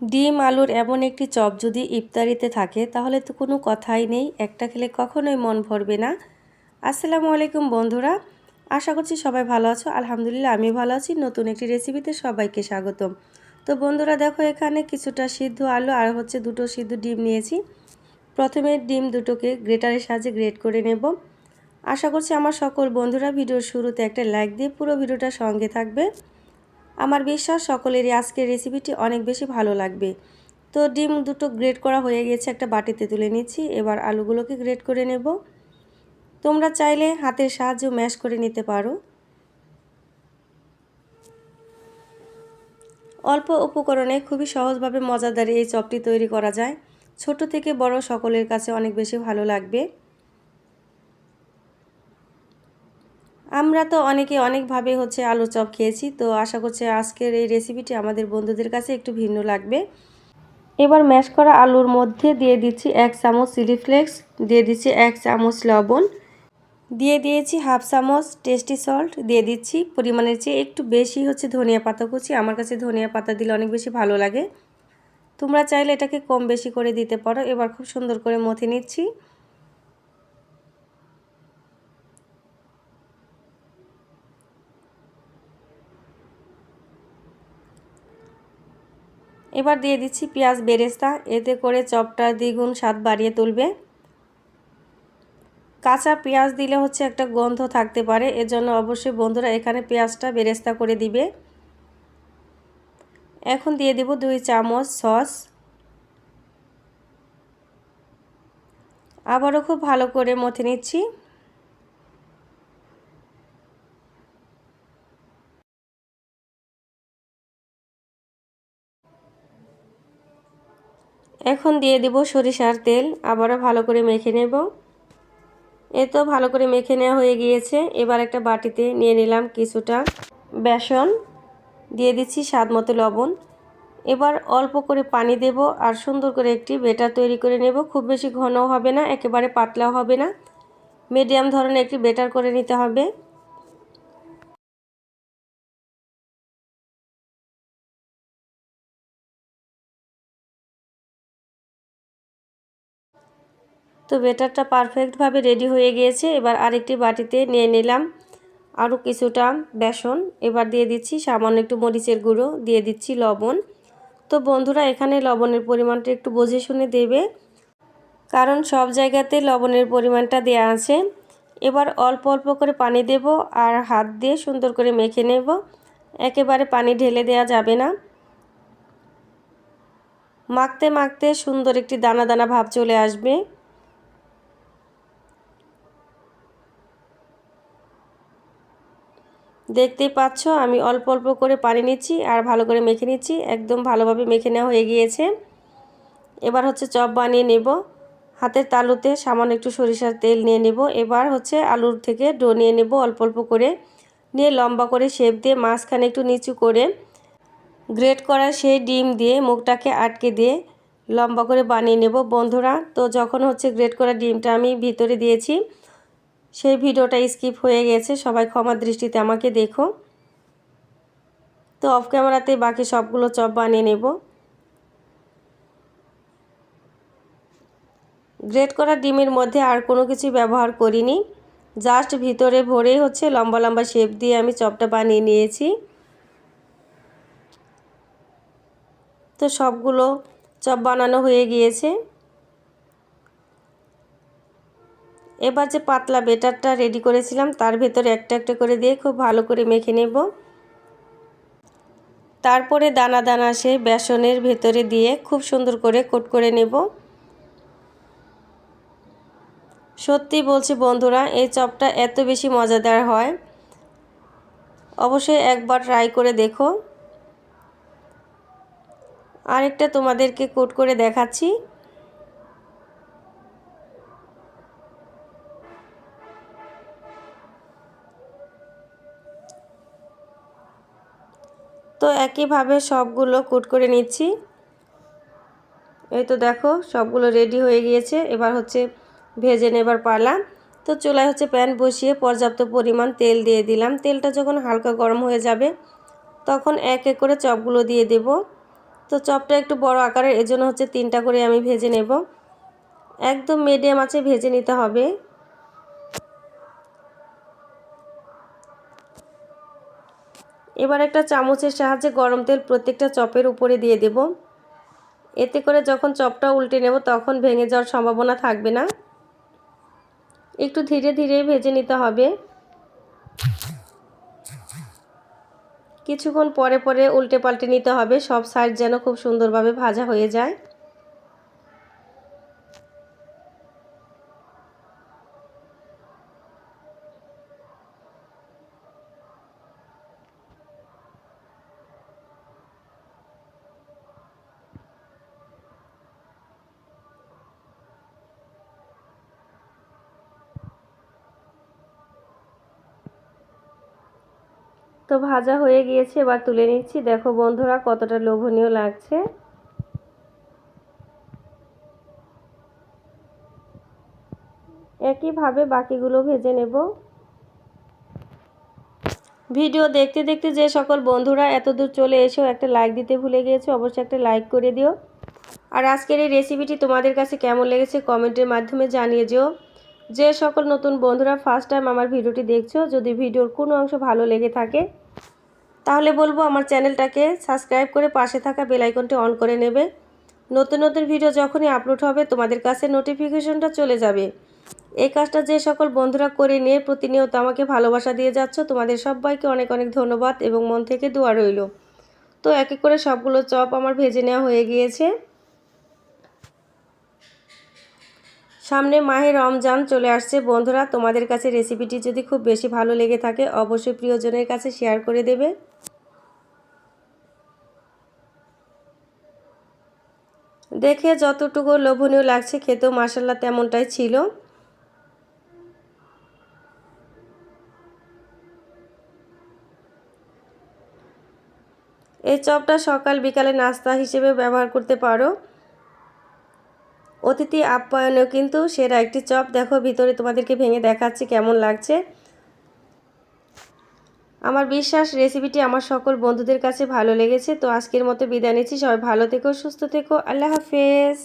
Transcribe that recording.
ডিম, আলুর এমন একটি চপ যদি ইফতারিতে থাকে, তাহলে তো কোনো কথাই নেই। একটা খেলে কখনোই মন ভরবে না। আসসালামু আলাইকুম বন্ধুরা, আশা করছি সবাই ভালো আছো। আলহামদুলিল্লাহ আমি ভালো আছি। নতুন একটি রেসিপিতে সবাইকে স্বাগতম। তো বন্ধুরা, দেখো এখানে কিছুটা সিদ্ধ আলু আর হচ্ছে দুটো সিদ্ধ ডিম নিয়েছি। প্রথমে ডিম দুটোকে গ্রেটারের সাহায্যে গ্রেট করে নেব। আশা করছি আমার সকল বন্ধুরা ভিডিওর শুরুতে একটা লাইক দিয়ে পুরো ভিডিওটা সঙ্গে থাকবে। আমার বিশ্বাস সকলেরই আজকের রেসিপিটি অনেক বেশি ভালো লাগবে। তো ডিম দুটো গ্রেট করা হয়ে গেছে একটা বাটিতে তুলে নিচ্ছি। এবার আলুগুলোকে গ্রেট করে নেব। তোমরা চাইলে হাতের সাহায্যে ম্যাশ করে নিতে পারো। অল্প উপকরণে খুবই সহজভাবে মজাদার এই চপটি তৈরি করা যায়। ছোট থেকে বড় সকলের কাছে অনেক বেশি ভালো লাগবে। আমরা তো অনেকে অনেকভাবে হচ্ছে আলু চপ খেয়েছি, তো আশা করছি আজকের এই রেসিপিটি আমাদের বন্ধুদের কাছে একটু ভিন্ন লাগবে। এবার ম্যাশ করা আলুর মধ্যে দিয়ে দিচ্ছি এক চামচ চিলি ফ্লেক্স দিয়ে দিচ্ছি এক চামচ লবণ, দিয়ে দিয়েছি হাফ চামচ টেস্টি সল্ট দিয়ে দিচ্ছি পরিমাণের চেয়ে একটু বেশি হচ্ছে ধনিয়া পাতা কুচি। আমার কাছে ধনিয়া পাতা দিলে অনেক বেশি ভালো লাগে। তোমরা চাইলে এটাকে কম বেশি করে দিতে পারো। এবার খুব সুন্দর করে মথে নিচ্ছি। এবার দিয়ে দিচ্ছি পেঁয়াজ বেরেস্তা। এতে করে চপটা দ্বিগুণ স্বাদ বাড়িয়ে তুলবে। কাঁচা পেঁয়াজ দিলে হচ্ছে একটা গন্ধ থাকতে পারে। এজন্য অবশ্যই বন্ধুরা এখানে পেঁয়াজটা বেরেস্তা করে দিবে। এখন দিয়ে দেব দুই চামচ সস। আবারও খুব ভালো করে মথে নিচ্ছি। এখন দিয়ে দেব সরিষার তেল, আবারও ভালো করে মেখে নেব। এ তো ভালো করে মেখে নেওয়া হয়ে গিয়েছে। এবার একটা বাটিতে নিয়ে নিলাম কিছুটা বেসন। দিয়ে দিচ্ছি স্বাদ মতো লবণ। এবার অল্প করে পানি দেব আর সুন্দর করে একটি বেটার তৈরি করে নেব। খুব বেশি ঘনও হবে না, একেবারে পাতলাও হবে না। মিডিয়াম ধরনের একটি বেটার করে নিতে হবে। তো বেটারটা পারফেক্টভাবে রেডি হয়ে গিয়েছে। এবার আরেকটি বাটিতে নিয়ে নিলাম আরও কিছুটা বেসন। এবার দিয়ে দিচ্ছি সামান্য একটু মরিচের গুঁড়ো, দিয়ে দিচ্ছি লবণ। তো বন্ধুরা, এখানে লবণের পরিমাণটা একটু বুঝে শুনে দেবে। কারণ সব জায়গাতে লবণের পরিমাণটা দেয়া আছে। এবার অল্প অল্প করে পানি দেব আর হাত দিয়ে সুন্দর করে মেখে নেব। একেবারে পানি ঢেলে দেয়া যাবে না। মাখতে মাখতে সুন্দর একটি দানা দানা ভাব চলে আসবে। দেখতেই পাচ্ছ, আমি অল্প অল্প করে পানি নিচ্ছি আর ভালো করে মেখে নিচ্ছি। একদম ভালোভাবে মেখে নেওয়া হয়ে গিয়েছে। এবার হচ্ছে চপ বানিয়ে নেব। হাতের তালুতে সামান্য একটু সরিষার তেল নিয়ে নেব। এবার হচ্ছে আলুর থেকে ডো নিয়ে নেব অল্প অল্প করে। নিয়ে লম্বা করে শেপ দিয়ে মাঝখানে একটু নিচু করে গ্রেট করা সেই ডিম দিয়ে মুখটাকে আটকে দিয়ে লম্বা করে বানিয়ে নেব। বন্ধুরা, তো যখন হচ্ছে গ্রেট করা ডিমটা আমি ভিতরে দিয়েছি সেই ভিডিওটা স্কিপ হয়ে গেছে, সবাই ক্ষমার দৃষ্টিতে আমাকে দেখো। তো অফ ক্যামেরাতে বাকি সবগুলো চপ বানিয়ে নেব। গ্রেট করা ডিমের মধ্যে আর কোনো কিছু ব্যবহার করিনি। জাস্ট ভিতরে ভরেই হচ্ছে লম্বা লম্বা শেপ দিয়ে আমি চপটা বানিয়ে নিয়েছি। তো সবগুলো চপ বানানো হয়ে গিয়েছে। এবার যে পাতলা বেটারটা রেডি করেছিলাম, তার ভেতরে একটা একটা করে দিয়ে খুব ভালো করে মেখে নেব। তারপরে দানা দানা সে বেসনের ভেতরে দিয়ে খুব সুন্দর করে কোট করে নেব। সত্যি বলছি বন্ধুরা, এই চপটা এত বেশি মজাদার হয়। অবশ্যই একবার ট্রাই করে দেখো। আরেকটা তোমাদেরকে কোট করে দেখাচ্ছি। একইভাবে সবগুলো কুট করে নিচ্ছি। এই তো দেখো, সবগুলো রেডি হয়ে গিয়েছে। এবার হচ্ছে ভেজে নেবার পালা। তো চুলায় হচ্ছে প্যান বসিয়ে পর্যাপ্ত পরিমাণ তেল দিয়ে দিলাম। তেলটা যখন হালকা গরম হয়ে যাবে, তখন এক এক করে চপগুলো দিয়ে দেব। তো চপটা একটু বড় আকারের, এজন্য হচ্ছে তিনটা করে আমি ভেজে নেব। একদম মিডিয়াম আছে, ভেজে নিতে হবে। এবার একটা চামচের সাহায্যে গরম তেল প্রত্যেকটা চপের উপরে দিয়ে দেব। এতে করে যখন চপটা উল্টে নেব তখন ভেঙে যাওয়ার সম্ভাবনা থাকবে না। একটু ধীরে ধীরে ভেজে নিতে হবে। কিছুক্ষণ পরে পরে উল্টে পাল্টে নিতে হবে। সব সাইড যেন খুব সুন্দরভাবে ভাজা হয়ে যায়। তো ভাজা হয়ে গিয়েছে, এবার তুলে নিচ্ছি। দেখো বন্ধুরা কতটা লোভনীয় লাগছে। একইভাবে বাকিগুলো ভেজে নেব। ভিডিও দেখতে দেখতে যে সকল বন্ধুরা এত দূর চলে এসেও একটা লাইক দিতে ভুলে গিয়েছো, অবশ্যই একটা লাইক করে দিও। আর আজকের এই রেসিপিটি তোমাদের কাছে কেমন লেগেছে কমেন্টের মাধ্যমে জানিয়ে যেও। যে সকল নতুন বন্ধুরা ফার্স্ট টাইম আমার ভিডিওটি দেখছ, যদি ভিডিওর কোনো অংশ ভালো লেগে থাকে তাহলে বলব আমার চ্যানেলটাকে সাবস্ক্রাইব করে পাশে থাকা বেলাইকনটি অন করে নেবে। নতুন নতুন ভিডিও যখনই আপলোড হবে তোমাদের কাছে নোটিফিকেশনটা চলে যাবে। এই কাজটা যে সকল বন্ধুরা করে নিয়ে প্রতিনিয়ত আমাকে ভালোবাসা দিয়ে যাচ্ছ, তোমাদের সবাইকে অনেক অনেক ধন্যবাদ এবং মন থেকে দোয়া রইল। তো এক এক করে সবগুলো চপ আমার ভেজে নেওয়া হয়ে গিয়েছে। সামনে মাহে রমজান চলে আসছে। বন্ধুরা, তোমাদের কাছে রেসিপিটি যদি খুব বেশি ভালো লেগে থাকে, অবশ্যই প্রিয়জনের কাছে শেয়ার করে দেবে। দেখে যতটুকু লোভনীয় লাগছে খেতেও মাসাল্লা তেমনটাই ছিল। এই চপটা সকাল বিকালে নাস্তা হিসেবে ব্যবহার করতে পারো। অতিথি আপ্যায়নেও কিন্তু সেরা একটি চপ। দেখো ভিতরে তোমাদেরকে ভেঙে দেখাচ্ছি কেমন লাগছে। আমার বিশ্বাস রেসিপিটি আমার সকল বন্ধুদের কাছে ভালো লেগেছে, তো আজকের মতো বিদায় নিচ্ছি। সবাই ভালো থেকো, সুস্থ থেকো, আল্লাহ হাফেজ।